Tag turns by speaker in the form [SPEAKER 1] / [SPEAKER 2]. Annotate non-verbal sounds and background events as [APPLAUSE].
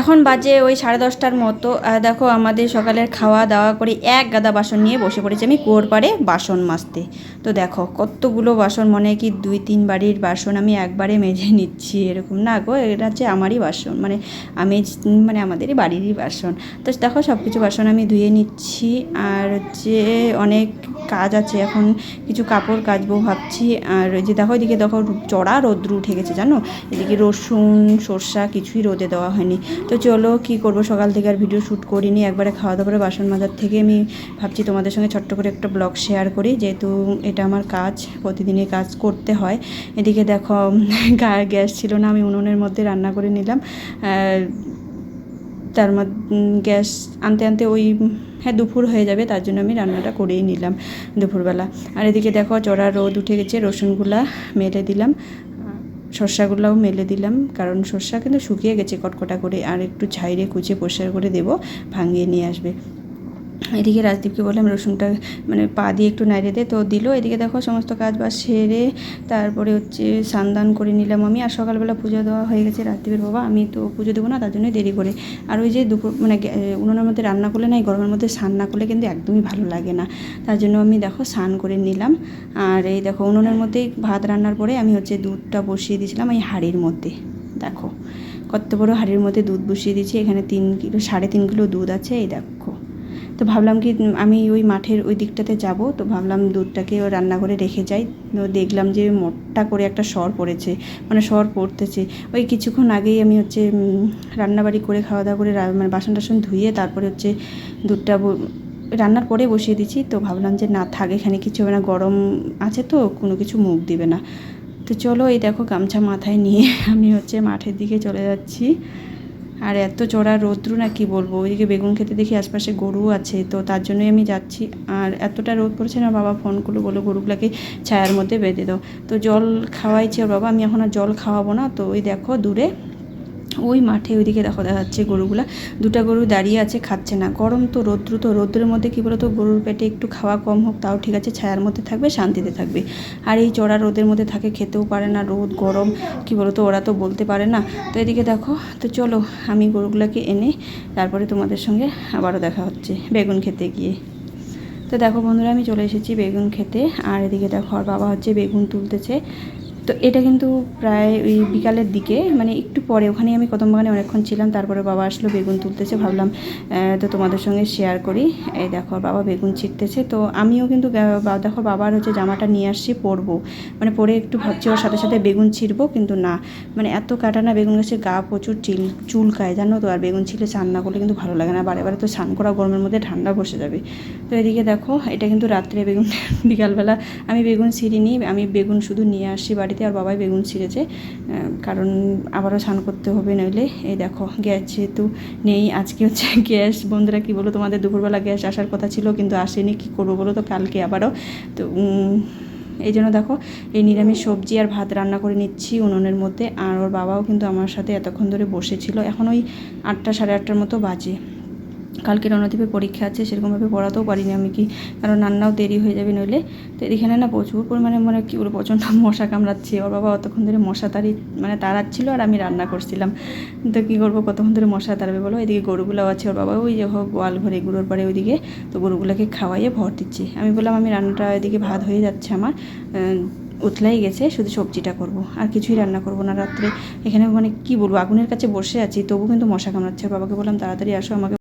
[SPEAKER 1] এখন বাজে ওই সাড়ে দশটার মতো দেখো আমাদের সকালের খাওয়া দাওয়া করে এক গাদা বাসন নিয়ে বসে পড়েছি আমি কুয়োর পাড়ে বাসন মাজতে। তো দেখো কতগুলো বাসন, মনে কি দুই তিন বাড়ির বাসন আমি একবারে মেজে নিচ্ছি, এরকম না গো, এটা হচ্ছে আমারই বাসন মানে আমি মানে আমাদেরই বাড়িরই বাসন। তো দেখো সব কিছু বাসন আমি ধুয়ে নিচ্ছি, আর হচ্ছে অনেক কাজ আছে, এখন কিছু কাপড় কাচবো ভাবছি, আর যে দেখো এদিকে দেখো চড়া রোদ্রু উঠে গেছে, জানো? এদিকে রসুন, সর্ষা কিছুই রোদে দেওয়া হয়নি। তো চলো কি করব? সকাল থেকে আর ভিডিও শ্যুট করিনি। একবারে খাওয়া দাওয়া করে বাসন মাজার থেকে আমি ভাবছি তোমাদের সঙ্গে ছোট্ট করে একটা ব্লগ শেয়ার করি। যেহেতু এটা আমার কাজ, প্রতিদিনই কাজ করতে হয়। এদিকে দেখো [LAUGHS] গ্যাস ছিল না, আমি উনুনের মধ্যে রান্না করে নিলাম। তার গ্যাস আনতে আনতে ওই হ্যাঁ দুপুর হয়ে যাবে, তার জন্য আমি রান্নাটা করেই নিলাম দুপুরবেলা। আর এদিকে দেখো, চড়া রোদ উঠে গেছে, রসুনগুলা মেলে দিলাম। শস্যাগুলোও মেলে দিলাম, কারণ শস্যা কিন্তু শুকিয়ে গেছে কটকটা করে, আর একটু ছাইরে কুচে পরিষ্কার করে দেবো, ভাঙিয়ে নিয়ে আসবে। এদিকে রাজদীপকে বললাম, রসুনটা মানে পা দিয়ে একটু নাড়িয়ে দে। তো দিল, এদিকে দেখো সমস্ত কাজ বাজ সেরে তারপরে হচ্ছে সান্দান করে নিলাম আমি। আর সকালবেলা পুজো দেওয়া হয়ে গেছে রাজদীপের বাবা, আমি তো পুজো দেবো না, তার জন্যই দেরি করে। আর ওই যে দুপুর মানে উনুনের মধ্যে রান্না করলে না, এই গরমের মধ্যে স্নান না করলে কিন্তু একদমই ভালো লাগে না। তার জন্য আমি দেখো স্নান করে নিলাম। আর এই দেখো উনুনের মধ্যেই ভাত রান্নার পরে আমি হচ্ছে দুধটা বসিয়ে দিয়েছিলাম এই হাঁড়ির মধ্যে। দেখো, কত বড় হাঁড়ির মধ্যে দুধ বসিয়ে দিয়েছি, এখানে তিন কিলো, সাড়ে তিন কিলো দুধ আছে, এই দেখো। তো ভাবলাম কি আমি ওই মাঠের ওই দিকটাতে যাব। তো ভাবলাম দুধটাকে ও রান্না করে রেখে যাই। তো দেখলাম যে মোটটা করে একটা সর পড়েছে মানে সর পড়তেছে। ওই কিছুক্ষণ আগেই আমি হচ্ছে রান্নাবাড়ি করে খাওয়া দাওয়া করে মানে বাসন টাসন ধুয়ে তারপরে হচ্ছে দুধটা রান্নার পরে বসিয়ে দিচ্ছি। তো ভাবলাম যে না থাক, এখানে কিছু হবে না, গরম আছে তো, কোনো কিছু মুখ দিবে না। তো চলো এই দেখো গামছা মাথায় নিয়ে আমি হচ্ছে মাঠের দিকে চলে যাচ্ছি। আর এত চড়া রৌদ্র না কি বলব? ওইদিকে বেগুন খেতে দেখি আশপাশে গরু আছে, তো তার জন্যই আমি যাচ্ছি। আর এতটা রোদ পড়েছে না বাবা ফোন করল বলো গরুগুলাকে ছায়ার মধ্যে বেঁধে দাও। তো জল খাওয়াইছে ওর বাবা, আমি এখন আর জল খাওয়াবো না। তো ওই দেখো দূরে ওই মাঠে ওইদিকে দেখো দেখা যাচ্ছে গরুগুলা। দুটো গরু দাঁড়িয়ে আছে, খাচ্ছে না। গরম তো রৌদ্র, তো রৌদ্রের মধ্যে কী বলতো, গরুর পেটে একটু খাওয়া কম হোক, তাও ঠিক আছে, ছায়ার মধ্যে থাকবে, শান্তিতে থাকবে। আর এই চড়া রোদের মধ্যে থাকে, খেতেও পারে না, রোদ, গরম, কী বলতো, ওরা তো বলতে পারে না। তো এদিকে দেখো, তো চলো, আমি গরুগুলোকে এনে তারপরে তোমাদের সঙ্গে আবারও দেখা হচ্ছে, বেগুন খেতে গিয়ে। তো দেখো বন্ধুরা, আমি চলে এসেছি বেগুন খেতে, আর এদিকে দেখো, আর বাবা হচ্ছে বেগুন তুলতেছে। তো এটা কিন্তু প্রায় ওই বিকালের দিকে মানে একটু পরে ওখানে আমি কদম বাগানে অনেকক্ষণ ছিলাম, তারপরে বাবা আসলো, বেগুন তুলতেছে, ভাবলাম তো তোমাদের সঙ্গে শেয়ার করি। এই দেখো বাবা বেগুন ছিটতেছে, তো আমিও কিন্তু দেখো বাবার হচ্ছে জামাটা নিয়ে আসছি, পরবো। মানে পরে একটু ভাবছি ওর সাথে সাথে বেগুন ছিঁড়বো কিন্তু না। মানে এত কাটা না বেগুন গাছের গা প্রচুর চিল, চুলকায়, জানো তো? আর বেগুন ছিলে স্নান না করলে কিন্তু ভালো লাগে না। বারে বারে তো স্নান করা গরমের মধ্যে ঠান্ডা বসে যাবে। তো এদিকে দেখো, এটা কিন্তু রাত্রে বেগুন, [LAUGHS] বিকালবেলা আমি বেগুন ছিঁড়িনি আমি বেগুন শুধু নিয়ে আসি বাড়িতে। আর বাবাই বেগুন ছিঁড়েছে কারণ আবারও স্নান করতে হবে নইলে। এই দেখো, গ্যাস যেহেতু নেই, আজকে হচ্ছে গ্যাস, বন্ধুরা কী বলো তোমাদের দুপুরবেলা গ্যাস আসার কথা ছিল, কিন্তু আসেনি, কী করব বলো তো, কালকে আবারও। তো এই জন্য দেখো, এই নিরামিষ সবজি আর ভাত রান্না করে নিচ্ছি উনুনের মধ্যে, আর ওর বাবাও কিন্তু আমার সাথে এতক্ষণ ধরে বসেছিল, এখন ওই আটটা সাড়ে আটটার মতো বাজে। কালকে রণদ্বীপে পরীক্ষা আছে, সেরকমভাবে পড়াতেও পারিনি আমি কি, কারণ রান্নাও দেরি হয়ে যাবে নইলে। তো এখানে না প্রচুর পরিমাণে মানে কী বলব, প্রচণ্ড [LAUGHS] মশা কামড়াচ্ছে। ওর বাবা অতক্ষণ ধরে মশা তাড়ি মানে তাড়াচ্ছিল আর আমি রান্না করছিলাম। তো কী করব, কতক্ষণ ধরে মশা তাড়াবে বলো? এদিকে গরুগুলোও আছে, ওর বাবা ওই যে হোক, গোয়াল ঘরে গুঁড়োর পরে ওইদিকে তো গরুগুলোকে খাওয়াইয়ে ভর দিচ্ছি। আমি বললাম, আমি রান্নাটা এদিকে ভাত হয়ে যাচ্ছে আমার উতলাই গেছে, শুধু সবজিটা করব, আর কিছুই রান্না করব না রাত্রে। এখানে মানে কি বলব, আগুনের কাছে বসে আছি, তবু কিন্তু মশা কামড়াচ্ছে। বাবাকে বললাম, তাড়াতাড়ি আসো আমাকে